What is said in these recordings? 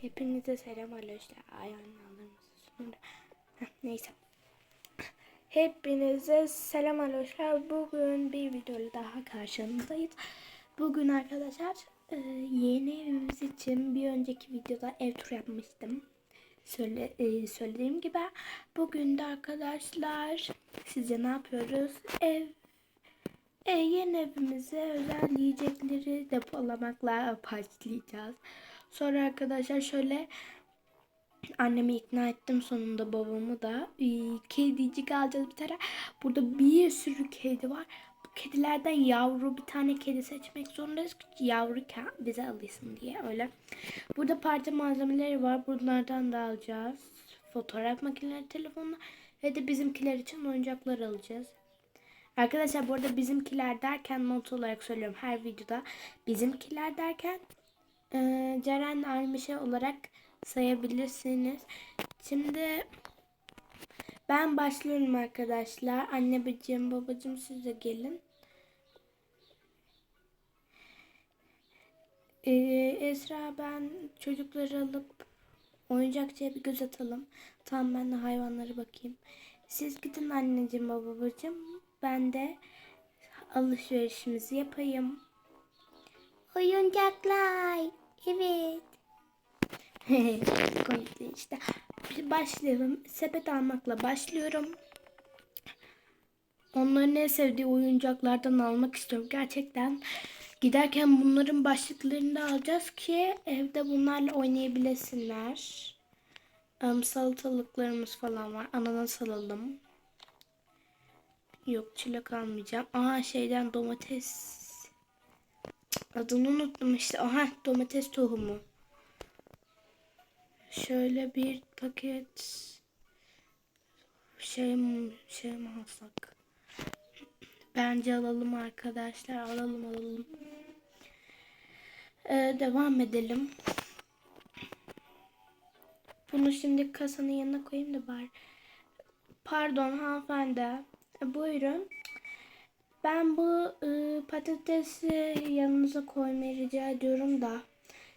Hepinize selam arkadaşlar. Ayağını alır mısın? Sonra. Neyse. Hepinize selam arkadaşlar. Bugün bir videoyla daha karşınızdayız. Bugün arkadaşlar e, yeni evimiz için bir önceki videoda ev turu yapmıştım. Söyle, e, söylediğim gibi bugün de arkadaşlar size ne yapıyoruz? Ev e, yeni evimize özel yiyecekleri depolamakla başlayacağız. Sonra arkadaşlar şöyle annemi ikna ettim sonunda babamı da. Ee, kedicik alacağız bir tane. Burada bir sürü kedi var. Bu kedilerden yavru bir tane kedi seçmek zorundayız ki yavruyken bize alışsın diye öyle. Burada parça malzemeleri var. Bunlardan da alacağız. Fotoğraf makineleri, telefonla ve de bizimkiler için oyuncaklar alacağız. Arkadaşlar bu arada bizimkiler derken not olarak söylüyorum her videoda. Bizimkiler derken e, Ceren Armişe olarak sayabilirsiniz. Şimdi ben başlıyorum arkadaşlar. Anne bacım babacım siz de gelin. E, Esra ben çocukları alıp oyuncakçıya bir göz atalım. Tamam ben de hayvanlara bakayım. Siz gidin anneciğim babacım. Ben de alışverişimizi yapayım. Oyuncaklar. Evet. Komikti işte. Başlayalım. Sepet almakla başlıyorum. Onların en sevdiği oyuncaklardan almak istiyorum. Gerçekten giderken bunların başlıklarını da alacağız ki evde bunlarla oynayabilesinler. Um, salatalıklarımız falan var. Ananas alalım. Yok çilek almayacağım. Aha şeyden domates. Adını unuttum işte. Aha domates tohumu. Şöyle bir paket şey şey mi alsak? Bence alalım arkadaşlar. Alalım alalım. Ee, devam edelim. Bunu şimdi kasanın yanına koyayım da bari. Pardon hanımefendi. Buyurun. Ben bu e, patatesi yanınıza koymayı rica ediyorum da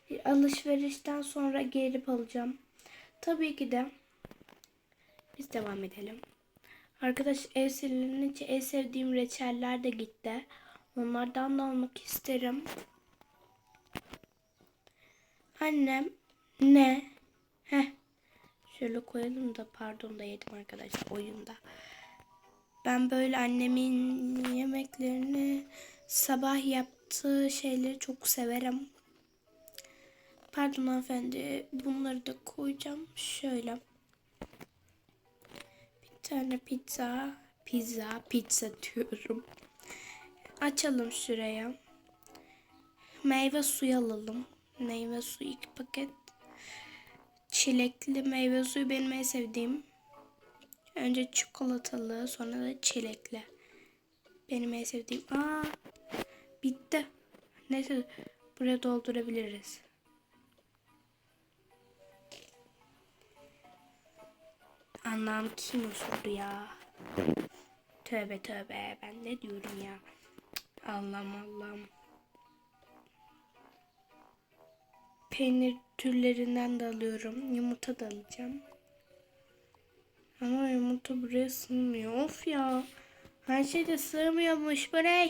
e, alışverişten sonra gelip alacağım. Tabii ki de biz devam edelim. Arkadaş ev silinince en sevdiğim reçeller de gitti. Onlardan da almak isterim. Annem ne? Heh. Şöyle koyalım da pardon da yedim arkadaşlar oyunda. Ben böyle annemin yemeklerini sabah yaptığı şeyleri çok severim. Pardon hanımefendi bunları da koyacağım. Şöyle. Bir tane pizza. Pizza. Pizza diyorum. Açalım şuraya. Meyve suyu alalım. Meyve suyu iki paket. Çilekli meyve suyu benim en sevdiğim. Önce çikolatalı sonra da çilekli. Benim en sevdiğim. Aa, bitti. Neyse buraya doldurabiliriz. Anlam kim usuldu ya? Tövbe tövbe ben ne diyorum ya? Allah'ım Allah'ım. Peynir türlerinden de alıyorum. Yumurta da alacağım. Ama yumurta buraya sığmıyor. Of ya. Her şey de sığmıyormuş buraya.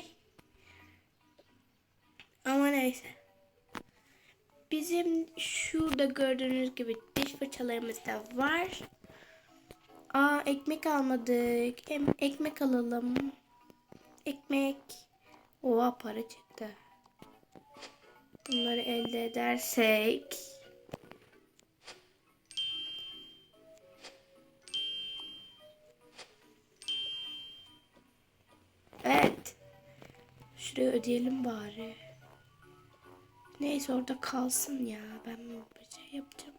Ama neyse. Bizim şurada gördüğünüz gibi diş fırçalarımız da var. Aa ekmek almadık. Hem ekmek alalım. Ekmek. Oha para çıktı. Bunları elde edersek. Şuraya ödeyelim bari. Neyse orada kalsın ya. Ben bir şey yapacağım.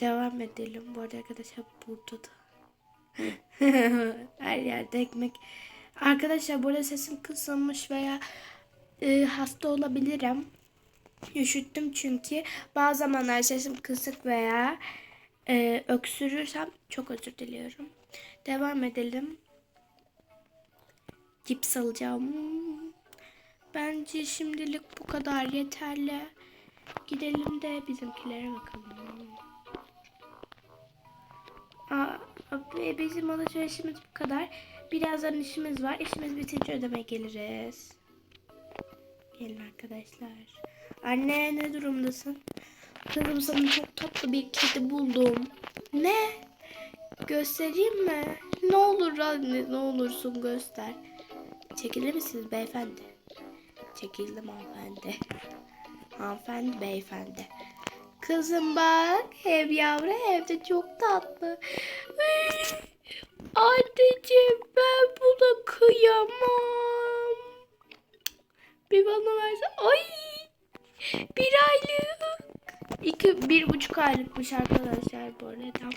Devam edelim. Bu arada arkadaşlar burada da. Her yerde ekmek. Arkadaşlar burada sesim kısılmış veya e, hasta olabilirim. Üşüttüm çünkü. Bazı zamanlar sesim kısık veya e, öksürürsem çok özür diliyorum. Devam edelim. Cips alacağım. Bence şimdilik bu kadar yeterli. Gidelim de bizimkilere bakalım. Aa, bizim alışverişimiz bu kadar. Birazdan işimiz var. İşimiz bitince ödemeye geliriz. Gelin arkadaşlar. Anne ne durumdasın? Kızım sana çok tatlı bir kedi buldum. Ne? Göstereyim mi? Ne olur anne ne olursun göster. Çekilir misiniz beyefendi? Çekildim hanımefendi. Hanımefendi beyefendi. Kızım bak hem yavru hem de çok tatlı. Anneciğim ben buna kıyamam. Bir bana verse. Ay bir aylık. İki, bir buçuk aylıkmış arkadaşlar bu arada.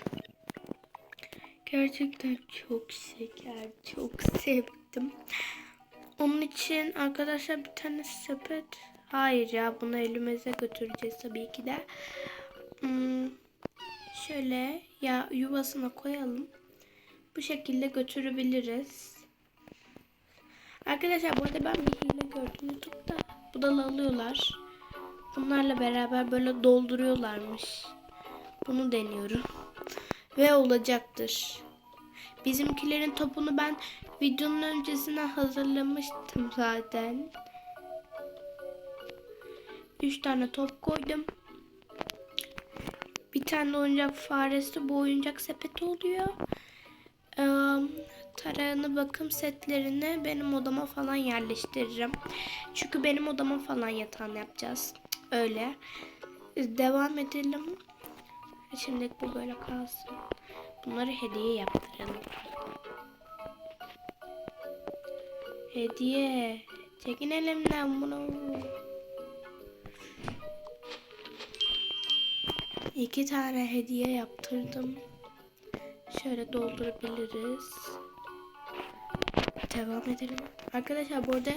Gerçekten çok şeker. Çok sevdim. Onun için arkadaşlar bir tane sepet. Hayır ya bunu elimize götüreceğiz tabii ki de. Hmm, şöyle ya yuvasına koyalım. Bu şekilde götürebiliriz. Arkadaşlar burada ben bir hile gördüm YouTube'da. Budala alıyorlar. Bunlarla beraber böyle dolduruyorlarmış. Bunu deniyorum. Ve olacaktır. Bizimkilerin topunu ben videonun öncesine hazırlamıştım zaten. 3 tane top koydum. Bir tane oyuncak faresi bu oyuncak sepeti oluyor. Ee, tarağını bakım setlerini benim odama falan yerleştiririm. Çünkü benim odama falan yatağını yapacağız. Öyle. Devam edelim. Şimdilik bu böyle kalsın. Bunları hediye yaptıralım. Hediye. Çekin elimden bunu. İki tane hediye yaptırdım. Şöyle doldurabiliriz. Devam edelim. Arkadaşlar burada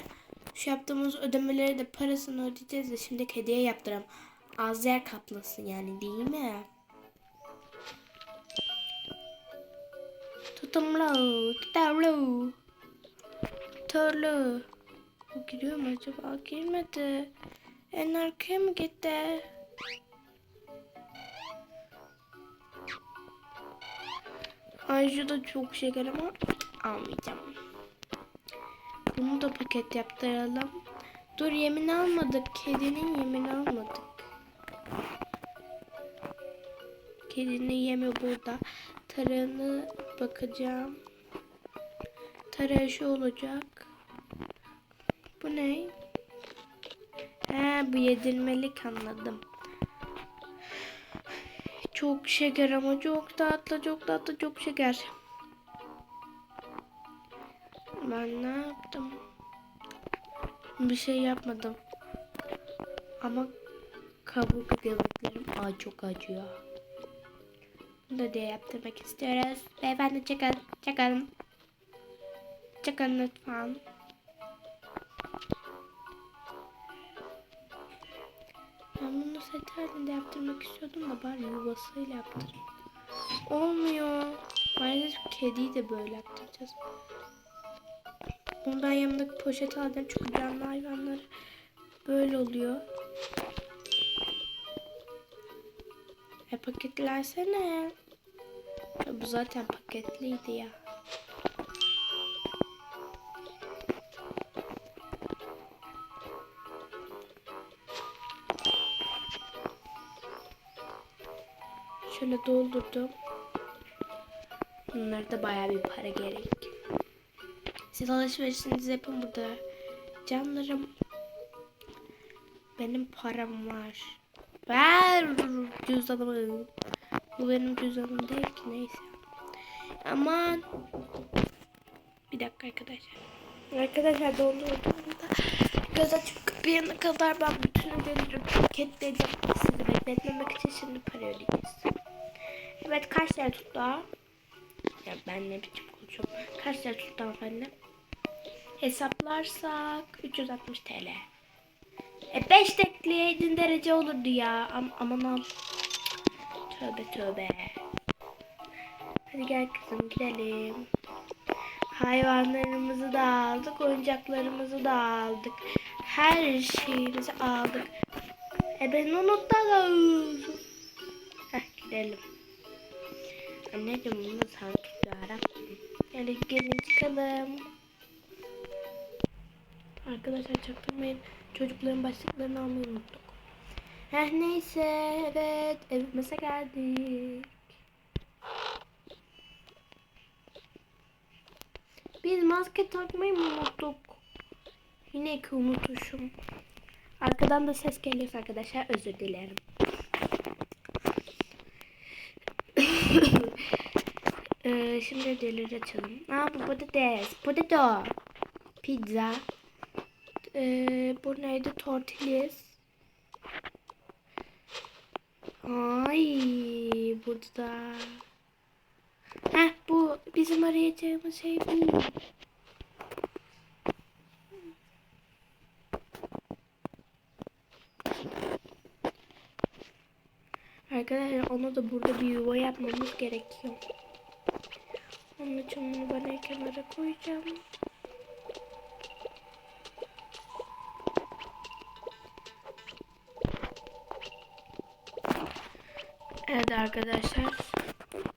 şu yaptığımız ödemeleri de parasını ödeyeceğiz de şimdi hediye yaptıralım. Az yer kaplasın yani değil mi? Tutumlu, kitaplı, törlü. Giriyor mu acaba? Girmedi. En arkaya mı gitti? Ay şu da çok şeker ama almayacağım. Bunu da paket yaptıralım. Dur yemin almadık. Kedinin yemin almadık. Kedinin yemi burada. Tarağını bakacağım. Tarağı şu olacak. Bu ne? He bu yedirmelik anladım. Çok şeker ama çok tatlı çok tatlı çok şeker. Ben ne yaptım? Bir şey yapmadım. Ama kabuk göbeklerim ay çok acıyor. Bunu da diye yaptırmak istiyoruz. Beyefendi çıkın. Çıkın. Çıkın lütfen. Ben bunu set yaptırmak istiyordum da bari yuvasıyla yaptırayım. Olmuyor. Maalesef kediyi de böyle yaptıracağız. Bunu ben yanımdaki poşet aldım çünkü canlı hayvanları böyle oluyor. E paketlersene. Ya bu zaten paketliydi ya. Şöyle doldurdum. Bunlar da bayağı bir para gerek. Siz alışverişinizi yapın burada. Canlarım. Benim param var. Ver cüzdanımı. Bu benim cüzdanım değil ki neyse. Aman. Bir dakika arkadaşlar. Arkadaşlar doldurduğumda göz açıp kapayana kadar ben bütün ödevleri paketledim. Sizi bekletmemek için şimdi para ödeyeceğiz. Evet kaç lira tuttu? Ya ben ne biçim konuşuyorum. Kaç lira tuttu hanımefendi? Hesaplarsak 360 TL. E 5 tekleyeydin derece olurdu ya. Am aman al. Tövbe tövbe. Hadi gel kızım gidelim. Hayvanlarımızı da aldık, oyuncaklarımızı da aldık. Her şeyimizi aldık. E ben unuttum. Heh gidelim. Anneciğim bunu tut yarabbim. Yani gelin çıkalım. Arkadaşlar çaktırmayın. Çocukların başlıklarını almayı unuttuk. Heh neyse evet evimize geldik. Biz maske takmayı mı unuttuk? Yine ki unutmuşum. Arkadan da ses geliyor arkadaşlar özür dilerim. ee, şimdi diğerleri açalım. Aa bu patates. Potato. Pizza. Ee, bu neydi? Tortillas. Ay burada. Heh bu bizim arayacağımız şey bu. Arkadaşlar onu da burada bir yuva yapmamız gerekiyor. Onun için onu ben kenara koyacağım. Arkadaşlar.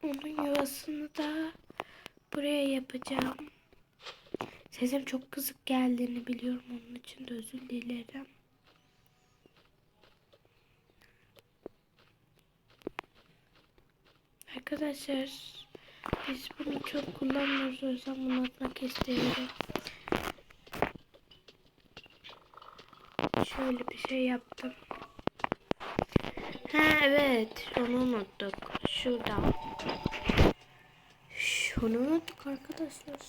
Onun yuvasını da buraya yapacağım. Sesim çok kızık geldiğini biliyorum. Onun için de özür dilerim. Arkadaşlar biz bunu çok kullanmıyoruz. O yüzden bunu atmak istiyorum. Şöyle bir şey yaptım. Ha evet onu unuttuk. Şurada. Şunu unuttuk arkadaşlar.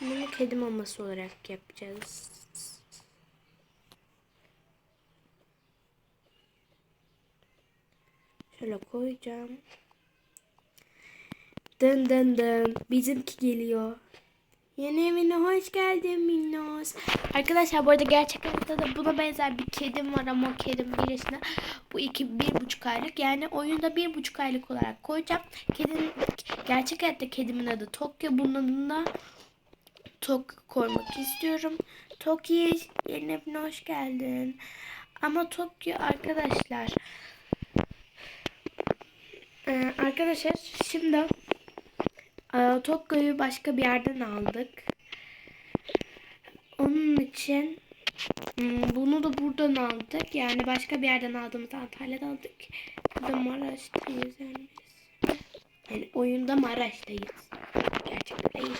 Bunu kedi maması olarak yapacağız. Şöyle koyacağım. Dın dın dın. Bizimki geliyor. Yeni evine hoş geldin Minnos. Arkadaşlar bu arada gerçek hayatta da buna benzer bir kedim var ama o kedim bir yaşında. Bu iki bir buçuk aylık. Yani oyunda bir buçuk aylık olarak koyacağım. Kedinin gerçek hayatta kedimin adı Tokyo. Bunun adına Tok koymak istiyorum. Tokyo yeni evine hoş geldin. Ama Tokyo arkadaşlar. Ee, arkadaşlar şimdi ee, Tokyo'yu başka bir yerden aldık. Onun için hmm, bunu da buradan aldık. Yani başka bir yerden aldığımız Antalya'da aldık. Burada Maraş'tayız yani biz. Yani oyunda Maraş'tayız. Gerçekten değil.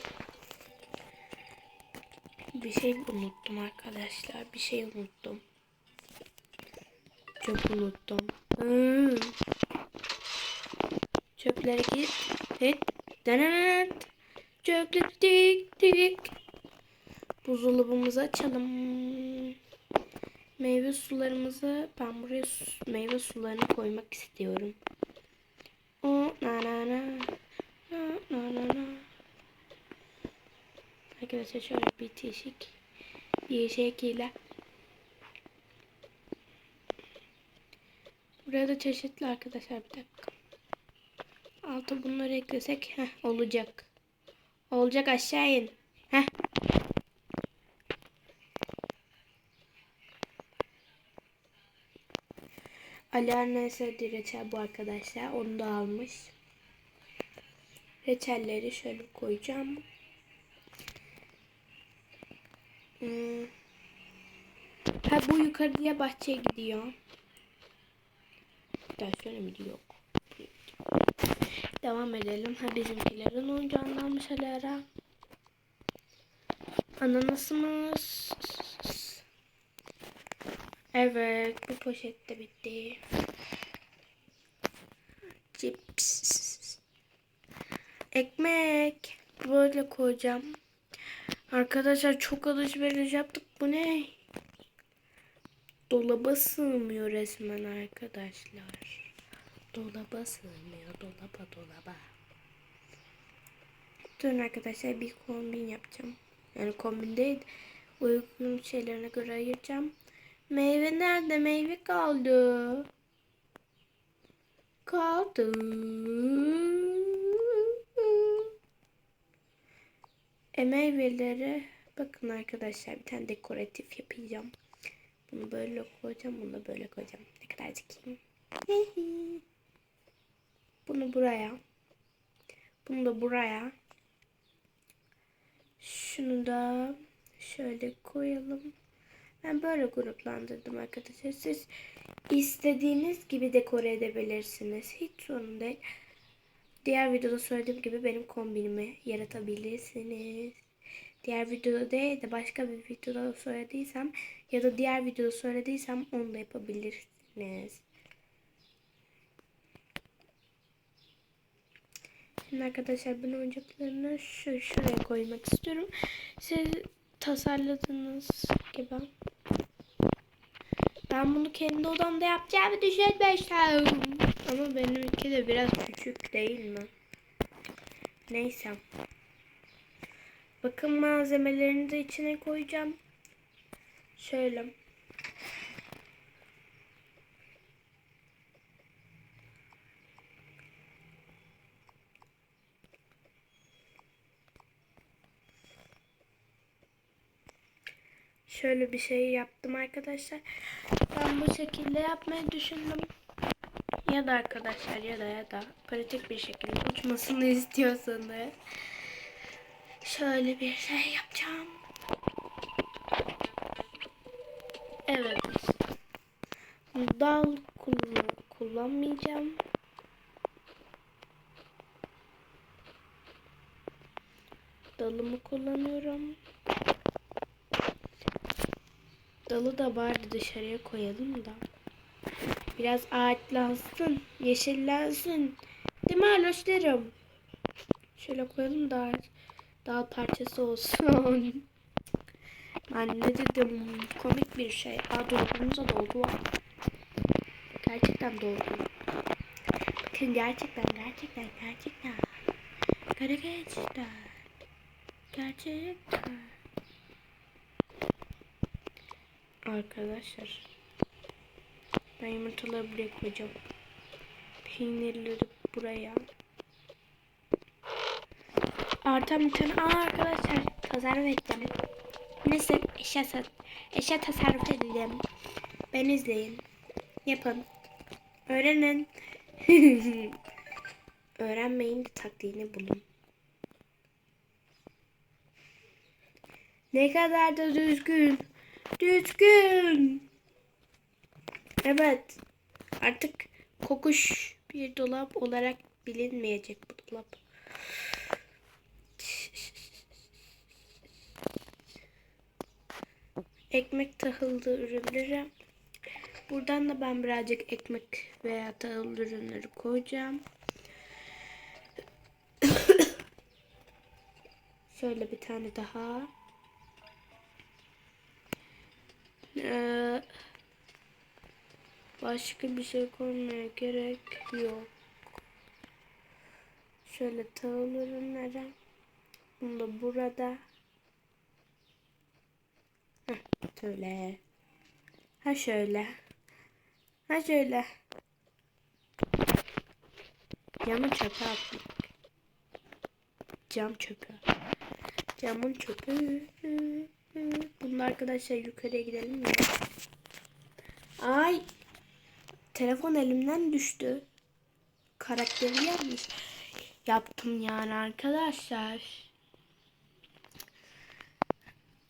Bir şey unuttum arkadaşlar. Bir şey unuttum. Çok unuttum. Hmm. Çöpleri git. Hit. Denet. Çöplük dik dik. Buzdolabımızı açalım. Meyve sularımızı ben buraya su, meyve sularını koymak istiyorum. O na na na na na na na. Arkadaşlar şöyle bir teşik bir şekilde. Buraya da çeşitli arkadaşlar bir dakika. Altı bunları eklesek heh, olacak. Olacak aşağı in. Heh. Alarna sevdiği reçel bu arkadaşlar. Onu da almış. Reçelleri şöyle koyacağım. Hmm. Ha bu yukarıya bahçeye gidiyor. Daha şöyle mi diyor? Devam edelim. Ha bizimkilerin oyuncağını almış Alara. Ananasımız. Evet bu poşet de bitti. Cips. Ekmek. Böyle koyacağım. Arkadaşlar çok alışveriş yaptık. Bu ne? Dolaba sığmıyor resmen arkadaşlar. Dolaba sığmıyor. Dolaba dolaba. Durun arkadaşlar bir kombin yapacağım. Yani kombin değil. Uygun şeylerine göre ayıracağım. Meyve nerede? Meyve kaldı. Kaldı. E meyveleri bakın arkadaşlar bir tane dekoratif yapacağım. Bunu böyle koyacağım, bunu da böyle koyacağım. Ne kadar zekiyim. Bunu buraya. Bunu da buraya. Şunu da şöyle koyalım. Ben böyle gruplandırdım arkadaşlar. Siz istediğiniz gibi dekore edebilirsiniz. Hiç sorun değil. Diğer videoda söylediğim gibi benim kombinimi yaratabilirsiniz. Diğer videoda değil de başka bir videoda söylediysem ya da diğer videoda söylediysem onu da yapabilirsiniz. Şimdi arkadaşlar ben oyuncaklarını şu şuraya koymak istiyorum. Siz tasarladığınız gibi. Ben bunu kendi odamda yapacağımı düşünmüştüm. Ama benimki de biraz küçük değil mi? Neyse. Bakım malzemelerini de içine koyacağım. Şöyle. Şöyle bir şey yaptım arkadaşlar. Ben bu şekilde yapmayı düşündüm. Ya da arkadaşlar ya da ya da pratik bir şekilde uçmasını istiyorsanız şöyle bir şey yapacağım. Evet. Dal kullan kullanmayacağım. Dalımı kullanıyorum. Dalı da bari dışarıya koyalım da. Biraz ağaçlansın, yeşillensin. Değil mi Aloşlarım? Şöyle koyalım da dal parçası olsun. Ben ne dedim? Komik bir şey. Aa dolabımıza doldu. Gerçekten doldu. Bakın gerçekten, gerçekten, gerçekten. Gerçekten. Gerçekten. Arkadaşlar. Ben yumurtaları buraya koyacağım. Peynirleri buraya. Artan bir tane. Aa arkadaşlar tasarruf ettim. Neyse eşya, eşya tasarruf edelim. Ben izleyin. Yapın. Öğrenin. Öğrenmeyin de taktiğini bulun. Ne kadar da düzgün. Düzgün. Evet. Artık kokuş bir dolap olarak bilinmeyecek bu dolap. Ekmek tahıllı ürünleri. Buradan da ben birazcık ekmek veya tahıllı ürünleri koyacağım. Şöyle bir tane daha. Ee, başka bir şey koymaya gerek yok. Şöyle tahıl ürünleri. Bunu da burada. Şöyle. Ha şöyle. Ha şöyle. Camı çöpe atmak. Cam çöpü. Camın çöpü. Bunun arkadaşlar yukarıya gidelim mi? Ay. Telefon elimden düştü. Karakteri yapmış. Yaptım yani arkadaşlar.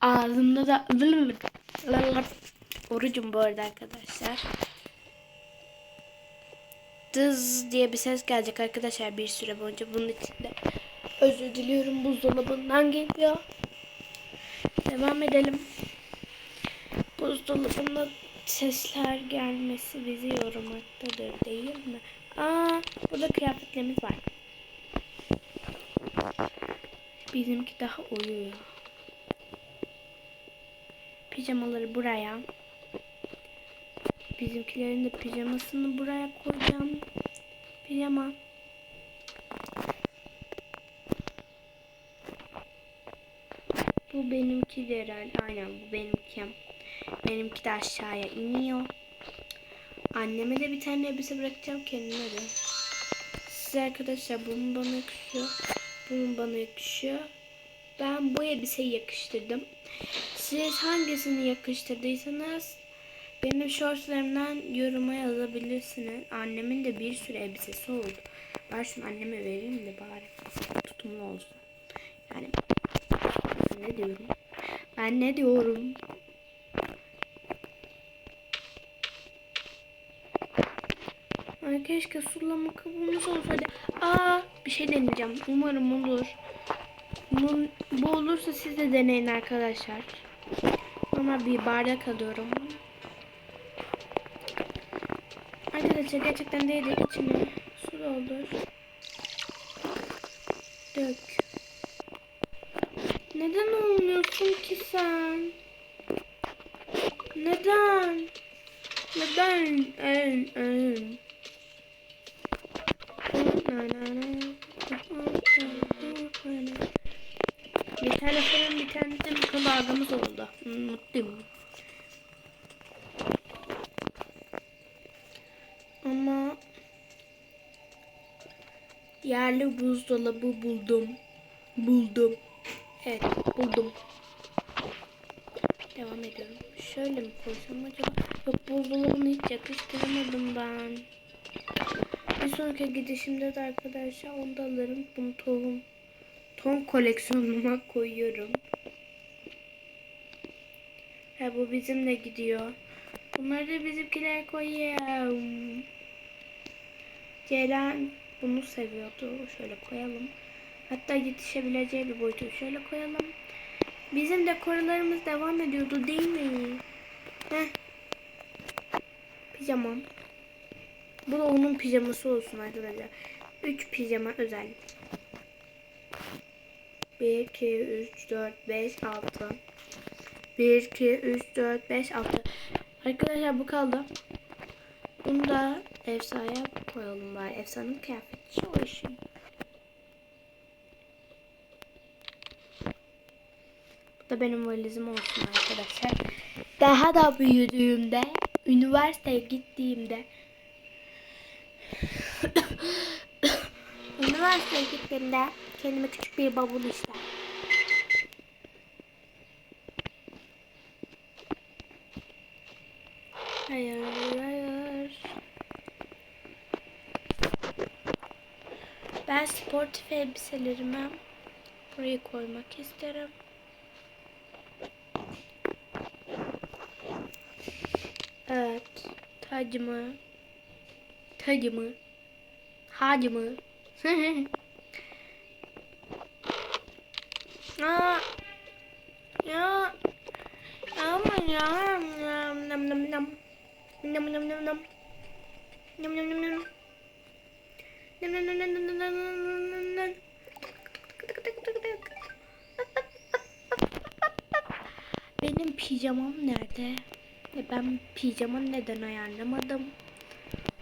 Ağzımda da orucum bu arada arkadaşlar. Dız diye bir ses gelecek arkadaşlar bir süre boyunca bunun içinde. Özür diliyorum buzdolabından geliyor. Devam edelim. Buzdolabında sesler gelmesi bizi yormaktadır değil mi? Aa, burada kıyafetlerimiz var. Bizimki daha uyuyor. Pijamaları buraya. Bizimkilerin de pijamasını buraya koyacağım. Pijama. Bu benimki de herhalde. Aynen bu benimki. Benimki de aşağıya iniyor. Anneme de bir tane elbise bırakacağım kendime de. Size arkadaşlar bunun bana yakışıyor. Bunun bana yakışıyor. Ben bu elbiseyi yakıştırdım. Siz hangisini yakıştırdıysanız Benim shortslarımdan yoruma yazabilirsiniz. Annemin de bir sürü elbisesi oldu. Ben şunu anneme vereyim de bari tutumlu olsun. Yani ne diyorum? Ben ne diyorum? Ay keşke sulama kabımız olsaydı. Aa bir şey deneyeceğim. Umarım olur. Bu, bu olursa siz de deneyin arkadaşlar. Ama bir bardak alıyorum. Arkadaşlar gerçekten değil de içine su doldur. Dök. Neden olmuyorsun ki sen? Neden? Neden? En, en. Bir tane fırın bir tane de mikro dalgamız oldu. Hmm, Mutluyum. Ama yerli buzdolabı buldum. Buldum. Evet buldum. Devam ediyorum. Şöyle mi koysam acaba? Yok buzdolabını hiç yakıştıramadım ben. Bir sonraki gidişimde de arkadaşlar onu da alırım. Bunu tohum. Tohum koleksiyonuma koyuyorum. Ha bu bizimle gidiyor. Bunları da bizimkiler koyuyorum. Ceylan bunu seviyordu. Şöyle koyalım. Hatta yetişebileceği bir boyutu şöyle koyalım. Bizim dekorlarımız devam ediyordu değil mi? Heh. Pijamam. Bu da onun pijaması olsun arkadaşlar. 3 pijama özel. 1, 2, 3, 4, 5, 6. 1, 2, 3, 4, 5, 6. Arkadaşlar bu kaldı. Bunu da Efsa'ya koyalım bari. Efsa'nın kıyafeti o işin. Bu da benim valizim olsun arkadaşlar. Daha da büyüdüğümde, üniversiteye gittiğimde Üniversiteye gittiğimde kendime küçük bir bavul ister. Hayır, hayır. Ben sportif elbiselerimi buraya koymak isterim. Evet. Tacımı. Tacımı. Hadi mı? Aa, ya. Ama ya. Nam nam nam. Nam nam nam nam. Nam nam nam nam. Nam nam nam nam nam nam nam. Benim pijamam nerede? Ben pijamı neden ayarlamadım?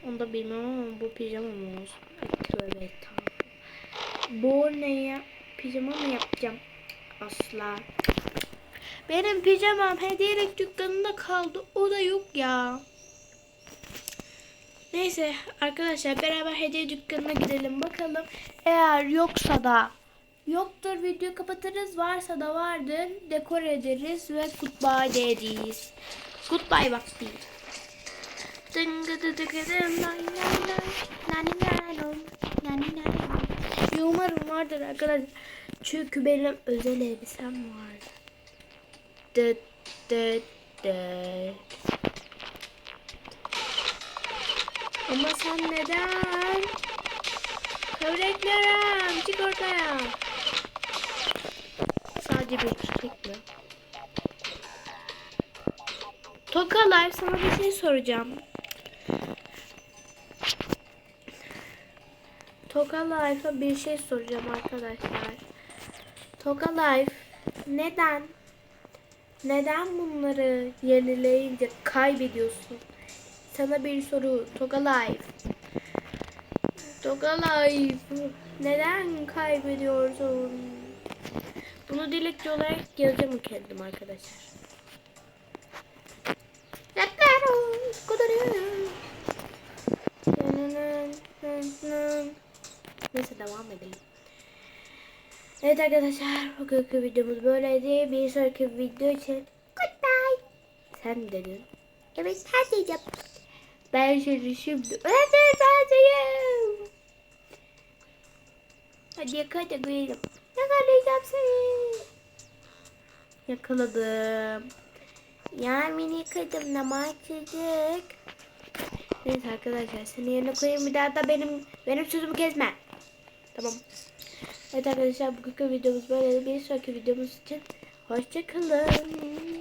Onu da bilmem ama bu pijamam olsun. Tövbe tamam. Bu neye? Pijama mı yapacağım? Asla. Benim pijamam hediyelik dükkanında kaldı. O da yok ya. Neyse arkadaşlar beraber hediye dükkanına gidelim bakalım. Eğer yoksa da yoktur video kapatırız. Varsa da vardır. Dekor ederiz ve goodbye deriz. Goodbye vakti. Umarım vardır arkadaşlar. Çünkü benim özel elbisem var. Dıt dıt dıt. Ama sen neden? Böreklerim çık ortaya. Sadece bir çiçek mi? Tokalar sana bir şey soracağım. Toka Life'a bir şey soracağım arkadaşlar. Toka Life neden neden bunları yenileyince kaybediyorsun? Sana bir soru Toka Life. Toka Life neden kaybediyorsun? Bunu dilekçe olarak yazacağım kendim arkadaşlar. Neyse devam edelim. Evet arkadaşlar bugünkü videomuz böyleydi. Bir sonraki video için goodbye. Sen dedin. Evet neredeydim? Ben seni şimdi öldüreceğim. Hadi yakala görelim. Yakalayacağım seni. Yakaladım. Ya minik kızım namaz çocuk. Neyse arkadaşlar seni yerine koyayım bir daha da benim benim sözümü kesme. Tamam. Evet arkadaşlar bugünkü videomuz böyle. Bir sonraki videomuz için hoşçakalın.